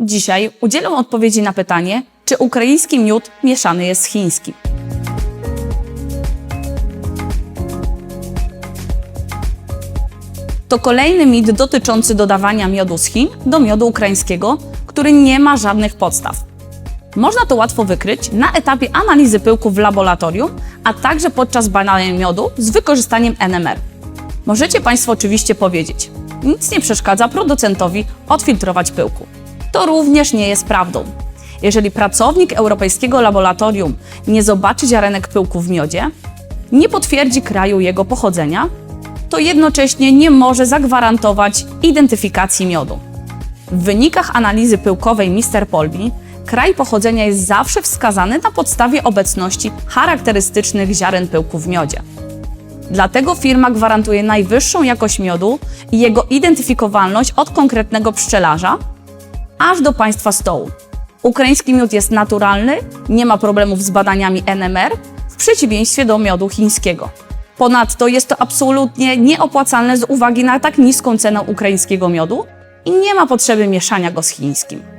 Dzisiaj udzielę odpowiedzi na pytanie, czy ukraiński miód mieszany jest z chińskim. To kolejny mit dotyczący dodawania miodu z Chin do miodu ukraińskiego, który nie ma żadnych podstaw. Można to łatwo wykryć na etapie analizy pyłku w laboratorium, a także podczas badania miodu z wykorzystaniem NMR. Możecie Państwo oczywiście powiedzieć, nic nie przeszkadza producentowi odfiltrować pyłku. To również nie jest prawdą. Jeżeli pracownik Europejskiego Laboratorium nie zobaczy ziarenek pyłku w miodzie, nie potwierdzi kraju jego pochodzenia, to jednocześnie nie może zagwarantować identyfikacji miodu. W wynikach analizy pyłkowej Mr. Polbi kraj pochodzenia jest zawsze wskazany na podstawie obecności charakterystycznych ziaren pyłku w miodzie. Dlatego firma gwarantuje najwyższą jakość miodu i jego identyfikowalność od konkretnego pszczelarza aż do państwa stołu. Ukraiński miód jest naturalny, nie ma problemów z badaniami NMR, w przeciwieństwie do miodu chińskiego. Ponadto jest to absolutnie nieopłacalne z uwagi na tak niską cenę ukraińskiego miodu i nie ma potrzeby mieszania go z chińskim.